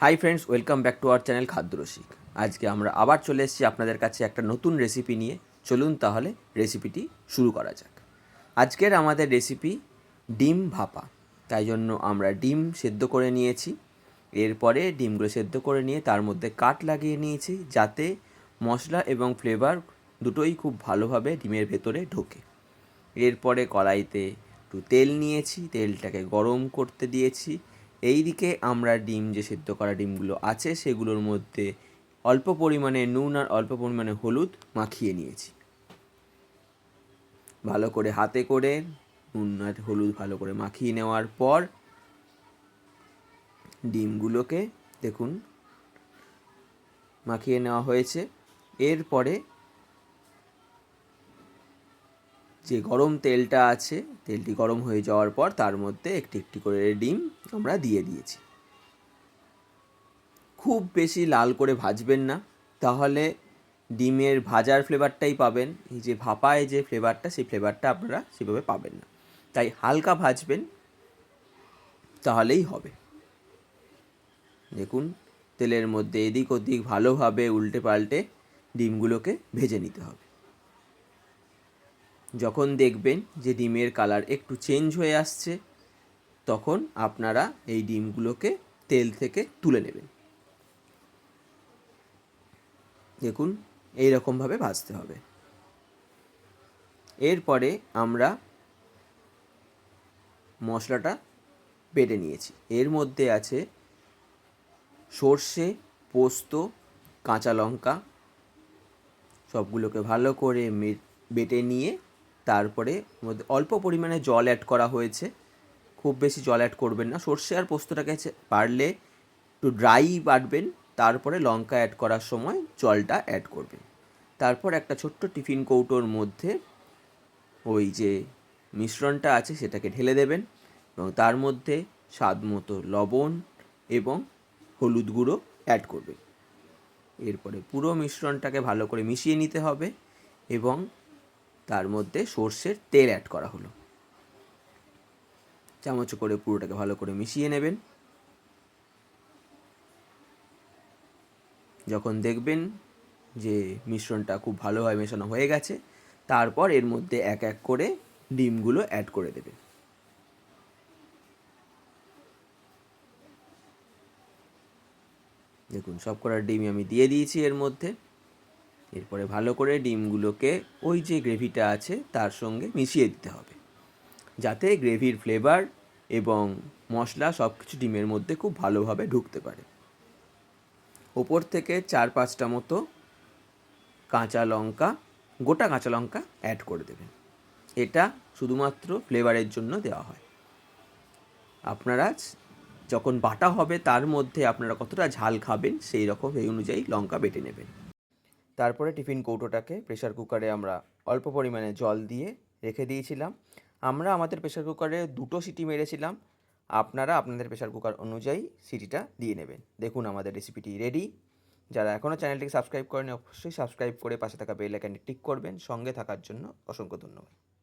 Hi friends welcome back to our channel খাদ্যরসিক আজকে আমরা আবার চলে এসেছি আপনাদের কাছে একটা নতুন রেসিপি নিয়ে। চলুন তাহলে রেসিপিটি শুরু করা যাক। আজকের আমাদের রেসিপি ডিম ভাপা। তাই জন্য আমরা ডিম সেদ্ধ করে নিয়েছি। এরপরে ডিমগুলো সেদ্ধ করে নিয়ে তার মধ্যে কাট লাগিয়ে নিয়েছি যাতে মশলা এবং ফ্লেভার দুটোই খুব ভালোভাবে ডিমের ভেতরে ঢোকে। এরপরে কড়াইতে একটু তেল নিয়েছি। তেলটাকে গরম করতে দিয়েছি। এই দিকে আমরা ডিম যে সেদ্ধ করা ডিমগুলো আছে, সেগুলোর মধ্যে অল্প পরিমাণে নুন আর অল্প পরিমাণে হলুদ মাখিয়ে নিয়েছি। ভালো করে হাতে করে নুন আর হলুদ ভালো করে মাখিয়ে নেওয়ার পর ডিমগুলোকে দেখুন, মাখিয়ে নেওয়া হয়েছে। এরপরে যে গরম তেলটা আছে, তেলটি গরম হয়ে যাওয়ার পর তার মধ্যে একটি একটি করে ডিম আমরা দিয়ে দিয়েছি। খুব বেশি লাল করে ভাজবেন না, তাহলে ডিমের ভাজার ফ্লেভারটাই পাবেন। এই যে ভাপায় যে ফ্লেভারটা, সেই ফ্লেভারটা আপনারা সেভাবে পাবেন না। তাই হালকা ভাজবেন, তাহলেই হবে। দেখুন, তেলের মধ্যে এদিক ওদিক ভালোভাবে উল্টে পাল্টে ডিমগুলোকে ভেজে নিতে হবে। যখন দেখবেন যে ডিমের কালার একটু চেঞ্জ হয়ে আসছে, তখন আপনারা এই ডিমগুলোকে তেল থেকে তুলে নেবেন। দেখুন এই রকমভাবে ভাজতে হবে। এরপরে আমরা মশলাটা বেটে নিয়েছি। এর মধ্যে আছে সর্ষে, পোস্ত, কাঁচা লঙ্কা, সবগুলোকে ভালো করে বেটে নিয়ে তারপরে অল্প পরিমাণে জল অ্যাড করা হয়েছে। খুব বেশি জল অ্যাড করবেন না। সর্ষে আর পোস্তটাকে পারলে একটু ড্রাই বাটবেন, তারপরে লঙ্কা অ্যাড করার সময় জলটা অ্যাড করবেন। তারপর একটা ছোট্ট টিফিন কৌটোর মধ্যে ওই যে মিশ্রণটা আছে সেটাকে ঢেলে দেবেন এবং তার মধ্যে স্বাদ মতো লবণ এবং হলুদ গুঁড়ো অ্যাড করবেন। এরপরে পুরো মিশ্রণটাকে ভালো করে মিশিয়ে নিতে হবে এবং তার মধ্যে সর্ষের তেল অ্যাড করা হলো। চামচ করে পুরোটাকে ভালো করে মিশিয়ে নেবেন। যখন দেখবেন যে মিশ্রণটা খুব ভালোভাবে মেশানো হয়ে গেছে, তারপর এর মধ্যে এক এক করে ডিমগুলো অ্যাড করে দেবেন। দেখুন সব করার ডিমই আমি দিয়ে দিয়েছি এর মধ্যে। এরপরে ভালো করে ডিমগুলোকে ওই যে গ্রেভিটা আছে, তার সঙ্গে মিশিয়ে দিতে হবে। যাতে গ্রেভির ফ্লেভার এবং মশলা সব কিছু ডিমের মধ্যে খুব ভালোভাবে ঢুকতে পারে। ওপর থেকে চার পাঁচটা মতো কাঁচা লঙ্কা, গোটা কাঁচা লঙ্কা অ্যাড করে দেবেন। এটা শুধুমাত্র ফ্লেভারের জন্য দেওয়া হয়। আপনারা যখন বাটা হবে, তার মধ্যে আপনারা কতটা ঝাল খাবেন, সেই রকম এই অনুযায়ী লঙ্কা বেটে নেবেন। তারপরে টিফিন কৌটোটাকে প্রেশার কুকারে আমরা অল্প পরিমাণে জল দিয়ে রেখে দিয়েছিলাম। আমরা আমাদের প্রেশার কুকারে দুটো সিটি মেরেছিলাম। আপনারা আপনাদের প্রেশার কুকার অনুযায়ী সিটিটা দিয়ে নেবেন। দেখুন আমাদের রেসিপিটি রেডি যারা এখনও চ্যানেলটিকে সাবস্ক্রাইব করেন, অবশ্যই সাবস্ক্রাইব করে পাশে থাকা বেল আইকনটি করবেন। সঙ্গে থাকার জন্য অসংখ্য ধন্যবাদ।